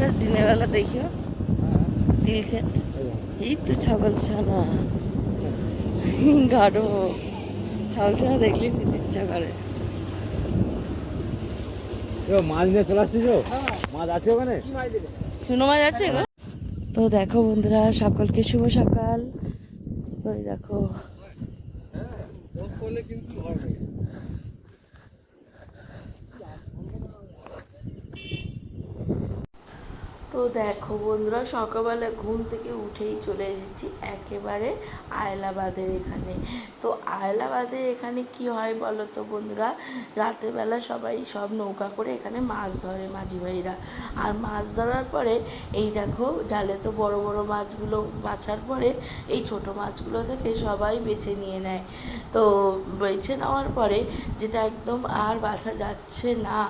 তিল দিনের বেলা দেখিও। তিল ক্ষেত এই তো ছাগল ছানা। গাঢ়। ছাগল ছানা দেখলে নিতে ইচ্ছা করে। মাছ নিয়ে চলে আসছিস মাছ আছে ওখানে? চুনো মাছ আছে গো তো দেখো বন্ধুরা সকালকে শুভ সকাল। ওই দেখো। তো দেখো বন্ধুরা, সকালবেলা ঘুম থেকে উঠেই চলে এসেছি একেবারে আয়লাবাদের এখানে। তো আয়লাবাদের এখানে কি হয় বলো তো বন্ধুরা রাতের বেলা সবাই সব নৌকা করে এখানে মাছ ধরে মাঝি ভাইরা। আর মাছ ধরার পরে এই দেখো, জালে তো বড় বড় মাছগুলো বাছার পরে এই ছোট মাছগুলো থেকে সবাই বেছে নিয়ে নেয়। তো বেছে নেওয়ার পরে যেটা একদম আর বাছা যাচ্ছে না,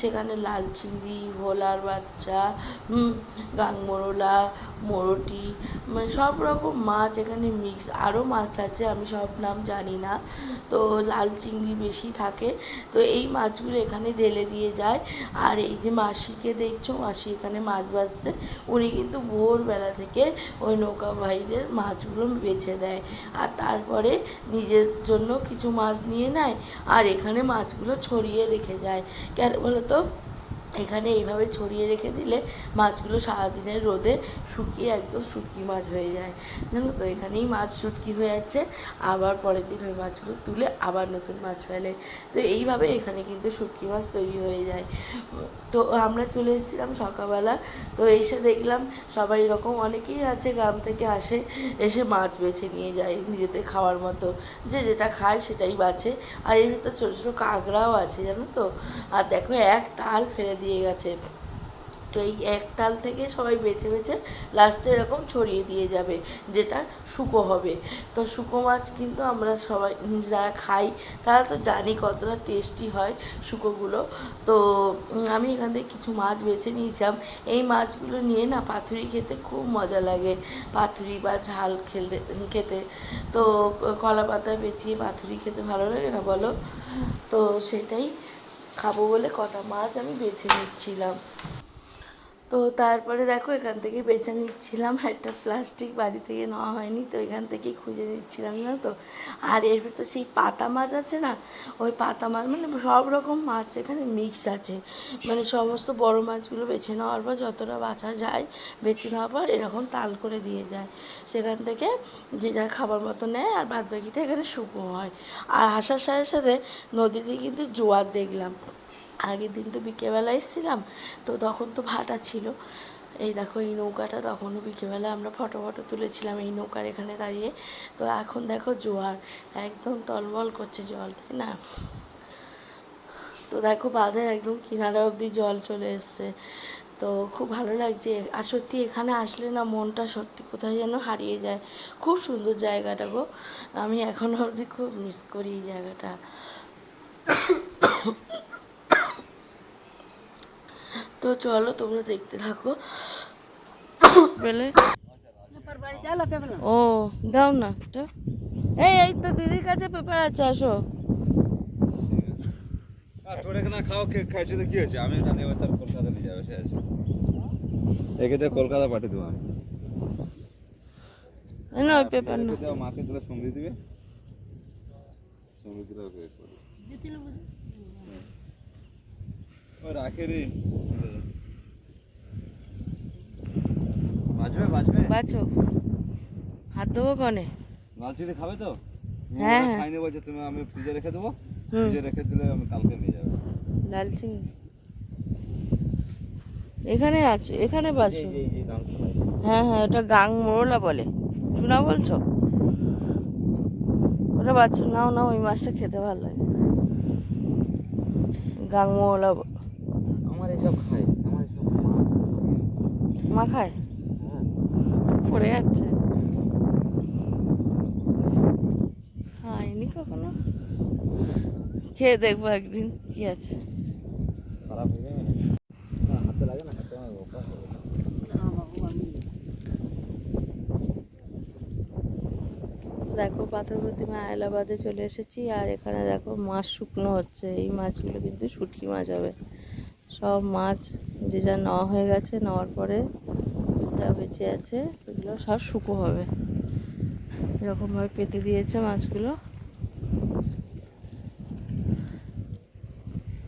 সেখানে লাল চিংড়ি ভোলার বাচ্চা গাংমরোলা মোরটি মানে সব রকম মাছ এখানে মিক্স আরও মাছ আছে, আমি সব নাম জানি না। তো লাল চিংড়ি বেশি থাকে। তো এই মাছগুলো এখানে ঢেলে দিয়ে যায়। আর এই যে মাসিকে দেখছ, মাসি এখানে মাছ বাছছে উনি কিন্তু ভোরবেলা থেকে ওই নৌকা ভাইদের মাছগুলো বেছে দেয়। আর তারপরে নিজের জন্য কিছু মাছ নিয়ে নেয়। আর এখানে মাছগুলো ছড়িয়ে রেখে যায়। কেন বলো তো? এখানে এইভাবে ছড়িয়ে রেখে দিলে মাছগুলো সারাদিনের রোদে শুকিয়ে একদম শুটকি মাছ হয়ে যায়। জানো তো, এখানেই মাছ শুটকি হয়ে যাচ্ছে। আবার পরের দিন ওই মাছগুলো তুলে আবার নতুন মাছ ফেলে তো এইভাবে এখানে কিন্তু শুটকি মাছ তৈরি হয়ে যায়। তো আমরা চলে এসেছিলাম সকালবেলা। তো এসে দেখলাম সবাই এরকম অনেকেই আছে গ্রাম থেকে আসে, এসে মাছ বেছে নিয়ে যায় নিজেদের খাওয়ার মতো। যে যেটা খায় সেটাই বাছে। আর এর ভিতর ছোটো ছোটো কাঁকড়াও আছে, জানো তো। আর দেখো, এক তাল ফেলে দিয়ে গেছে। তো এই এক তাল থেকে সবাই বেছে বেছে লাস্টে এরকম ছড়িয়ে দিয়ে যাবে, যেটা শুকো হবে। তো শুকো মাছ কিন্তু আমরা সবাই যারা খাই, তারা তো জানি কতটা টেস্টি হয় শুকোগুলো। তো আমি এখান থেকে কিছু মাছ বেছে নিয়েছিলাম। এই মাছগুলো নিয়ে না পাথুরি খেতে খুব মজা লাগে। পাথুরি বা ঝাল খেতে খেতে। তো কলা পাতা বেচিয়ে পাথুরি খেতে ভালো লাগে না বলো? তো সেটাই খাব বলে কটা মাছ আমি বেছে নিচ্ছিলাম। তো তারপরে দেখো এখান থেকে বেছে নিচ্ছিলাম, একটা প্লাস্টিক বাড়ি থেকে নেওয়া হয়নি, তো এখান থেকেই খুঁজে নিচ্ছিলাম না তো? আর এর ভিতর সেই পাতা মাছ আছে না, ওই পাতা মাছ মানে সব রকম মাছ এখানে মিক্স আছে। মানে সমস্ত বড় মাছগুলো বেছে নেওয়ার পর যতটা বাছা যায়, বেছে নেওয়ার পর এরকম তাল করে দিয়ে যায়। সেখান থেকে যে যার খাবার মতো নেয় আর বাদ বাকিটা এখানে শুকনো হয়। আর আসার সাথে সাথে নদীতে কিন্তু জোয়ার দেখলাম। আগের দিন তো বিকেলবেলা এসেছিলাম, তো তখন তো ভাটা ছিল। এই দেখো, এই নৌকাটা তখনও বিকেলবেলা আমরা ফটো ফটো তুলেছিলাম এই নৌকার এখানে দাঁড়িয়ে। তো এখন দেখো জোয়ার, একদম টলমল করছে জল, তাই না? তো দেখো বাঁধের একদম কিনারা অবধি জল চলে এসছে। তো খুব ভালো লাগছে। আর সত্যি এখানে আসলে না মনটা সত্যি কোথায় যেন হারিয়ে যায়। খুব সুন্দর জায়গাটা গো। আমি এখনও অবধি খুব মিস করি এই জায়গাটা। তো চলো তোমরা দেখতে থাকো। পেলে ও দাও না। এই এই তো দিদির কাছে পেপার আছে আসো। তোর এখানে খাও খেয়ে খাইছে তো কি হয়েছে? আমি জানি এবার তার কলকাতা নিয়ে যাবে সে আছে। একে তো কলকাতা পাঠিয়ে দেবো আমি। না ওই পেপার না। মাকে দিলে সমৃদ্ধি দিবে। সমৃদ্ধি। ও রাখে রে বাঁচবে বাঁচবে? বাছো হাত দেবো কনে? খাবে তো? হ্যাঁ, হ্যাঁ। খাইনি বলছে তুমি আমি ফ্রিজে রেখে দেবো। ফ্রিজে রেখে দিলে আমি কালকে নিয়ে যাব। লাল চিংড়ি এখানে আছে এখানে বাছো হ্যাঁ হ্যাঁ ওটা গাং বলে। চুনা বলছো? ওটা বাচ্চা নাও নাও ওই মাছটা খেতে ভালো লাগে। গাং আমার এসব খাই আমার এসব মা মা খায় হ্যাঁ। পড়ে যাচ্ছে। খাইনি কখনো? খেয়ে দেখব একদিন কি আছে। দেখো পাথর প্রতিমা আয়লাবাদে চলে এসেছি আর এখানে দেখো মাছ শুকনো হচ্ছে। এই মাছগুলো কিন্তু শুটকি মাছ হবে। সব মাছ যে যা নেওয়া হয়ে গেছে নেওয়ার পরে যা বেঁচে আছে এগুলো সব শুকো হবে। এরকমভাবে পেতে দিয়েছে মাছগুলো।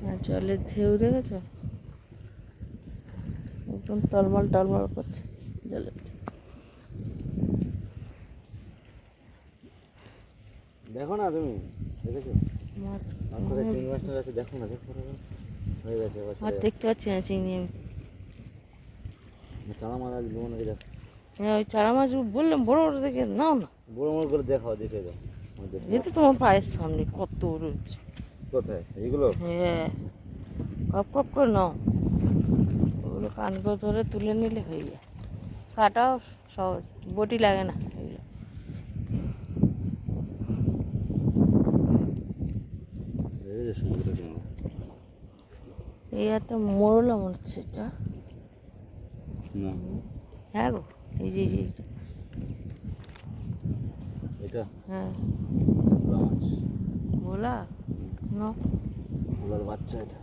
আর জলের ঢেউ দেখেছ? একদম টলমল টলমল করছে জলের দেখো না তুমি দেখেছ? মাছ দেখো না দেখো। গেছে দেখতে পাচ্ছি না চিংড়ি আমি। চালা মাছ আজ লোক নাকি দেখো হ্যাঁ ওই চারা মাছ বললাম বড় বড় দেখে নাও না। বড় বড় করে দেখাও দেখে দাও এই তো তোমার পায়ের সামনে কত বড় কোথায়? এইগুলো? হ্যাঁ কপ কপ করে নাও। ওগুলো কান করে ধরে তুলে নিলে হয়ে যায়। কাটাও সহজ বটি লাগে না এগুলো। এই একটা মোরলা মনে হচ্ছে এটা না। হ্যাঁ গো এই যে যে এটা? হ্যাঁ। ভোলা? না। ভোলার বাচ্চা এটা।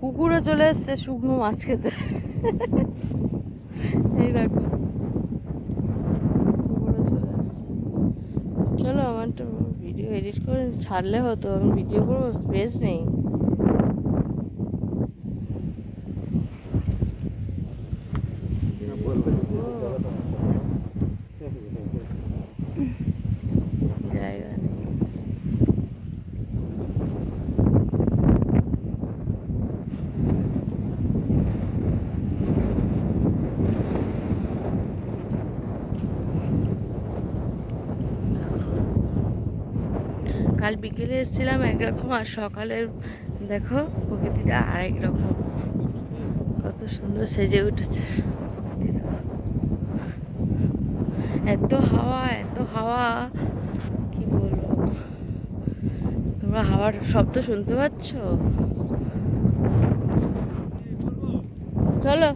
কুকুরে চলে এসছে শুকনো মাছ খেতে। এই দেখো। কুকুরে চলে এসছে। চলো আমার তো ভিডিও এডিট করে ছাড়লে হতো আমি ভিডিও করব স্পেস নেই জায়গা নেই কাল বিকেলে এসেছিলাম একরকম আর সকালের, দেখো প্রকৃতিটা আরেক রকম। কত সুন্দর সেজে উঠেছে এত হাওয়া এত হাওয়া, কি বলব? তোমরা হাওয়ার শব্দ শুনতে পাচ্ছ? চলো।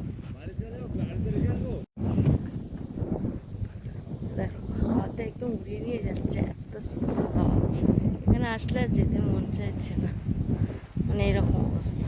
দেখো, হাওয়াতে একদম উড়িয়ে নিয়ে যাচ্ছে এত সুন্দর হাওয়া। এখানে আসলে আর যেতে মন চাইছে না। মানে এরকম অবস্থা।